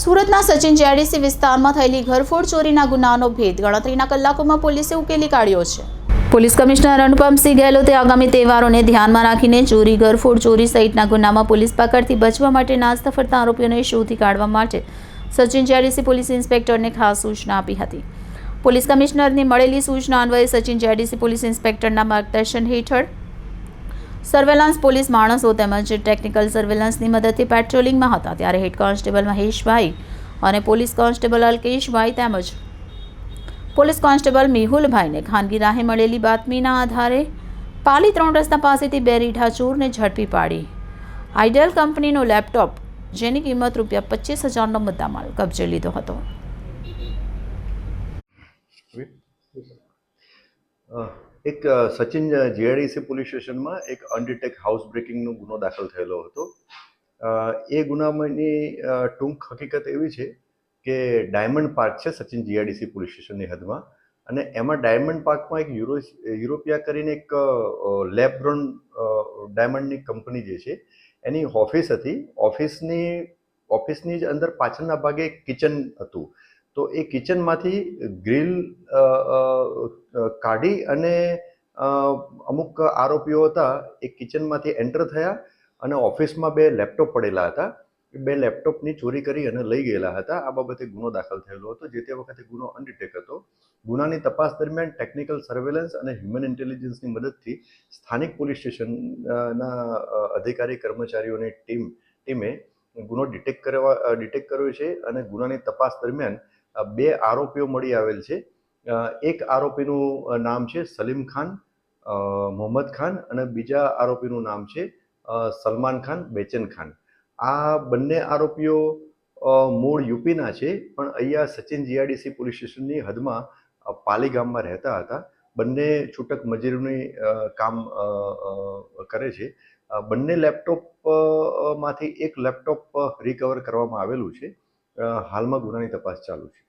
સુરતના સચિન જેડીસી વિસ્તારમાં થયેલી ઘરફોડ ચોરીના ગુનાનો ભેદ. ગણતરીના કલાકોમાં પોલીસે ઉકેલી કાઢ્યો છે. પોલીસ કમિશનર અનુપમસિંહ ગેહલોતે આગામી તહેવારોને ધ્યાનમાં રાખીને ચોરી, ઘરફોડ ચોરી સહિતના ગુનામાં પોલીસ પકડથી બચવા માટે નાસ્તા ફરતા આરોપીઓને શોધી કાઢવા માટે સચિન જેડીસી પોલીસ ઇન્સ્પેક્ટરને ખાસ સૂચના આપી હતી. પોલીસ કમિશનરની મળેલી સૂચના અન્વયે સચિન જેડીસી પોલીસ ઇન્સ્પેક્ટરના માર્ગદર્શન હેઠળ સર્વેલન્સ પોલીસ માણસો તેમજ ટેકનિકલ સર્વેલન્સની મદદથી પેટ્રોલિંગમાં હતા. ત્યારે હેડ કોન્સ્ટેબલ મહેશભાઈ અને પોલીસ કોન્સ્ટેબલ અલ્કેશભાઈ તેમજ પોલીસ કોન્સ્ટેબલ મેહુલભાઈને ખાનગી રાહે મળેલી બાતમીના આધારે પાલી ત્રણ રસ્તા પાસેથી બે રીઠા ચોરને ઝડપી પાડી. આઈડલ કંપનીનો લેપટોપ જેની કિંમત રૂપિયા પચીસ હજારનો મુદ્દામાલ કબજે લીધો હતો. અ, એક સચિન જીઆઈડીસી પોલીસ સ્ટેશનમાં એક અનડિટેક હાઉસ બ્રેકિંગનો ગુનો દાખલ થયેલો હતો. એ ગુનામાંની ટૂંક હકીકત એવી છે કે ડાયમંડ પાર્ક છે સચિન જીઆઈડીસી પોલીસ સ્ટેશનની હદમાં અને એમાં ડાયમંડ પાર્કમાં એક યુરો, યુરોપિયા કરીને એક લેબગ્રોન ડાયમંડની કંપની જે છે એની ઓફિસ હતી. ઓફિસની ઓફિસની જ અંદર પાછળના ભાગે કિચન હતું. તો એ કિચનમાંથી ગ્રીલ કાઢી અને અમુક આરોપીઓ હતા એ કિચનમાંથી એન્ટર થયા અને ઓફિસમાં બે લેપટોપ પડેલા હતા. બે લેપટોપની ચોરી કરી અને લઈ ગયેલા હતા. આ બાબતે ગુનો દાખલ થયેલો હતો, જે તે વખતે ગુનો અનડિટેક હતો. ગુનાની તપાસ દરમિયાન ટેકનિકલ સર્વેલન્સ અને હ્યુમન ઇન્ટેલિજન્સની મદદથી સ્થાનિક પોલીસ સ્ટેશનના અધિકારી, કર્મચારીઓની ટીમ, ટીમે ગુનો ડિટેક્ટ કરવા ડિટેક્ટ કર્યો છે અને ગુનાની તપાસ દરમિયાન બે આરોપીઓ મળી આવેલ છે. એક આરોપીનું નામ છે સલીમ ખાન મોહમ્મદ ખાન અને બીજા આરોપીનું નામ છે સલમાન ખાન, બેચન ખાન. આ બંને આરોપીઓ મૂળ યુપીના છે, પણ અહીંયા સચિન જીઆરડીસી પોલીસ સ્ટેશનની હદમાં પાલી ગામમાં રહેતા હતા. બંને છૂટક મજૂરીની કામ કરે છે. બંને લેપટોપમાંથી એક લેપટોપ રિકવર કરવામાં આવેલું છે. હાલમાં ગુનાની તપાસ ચાલુ છે.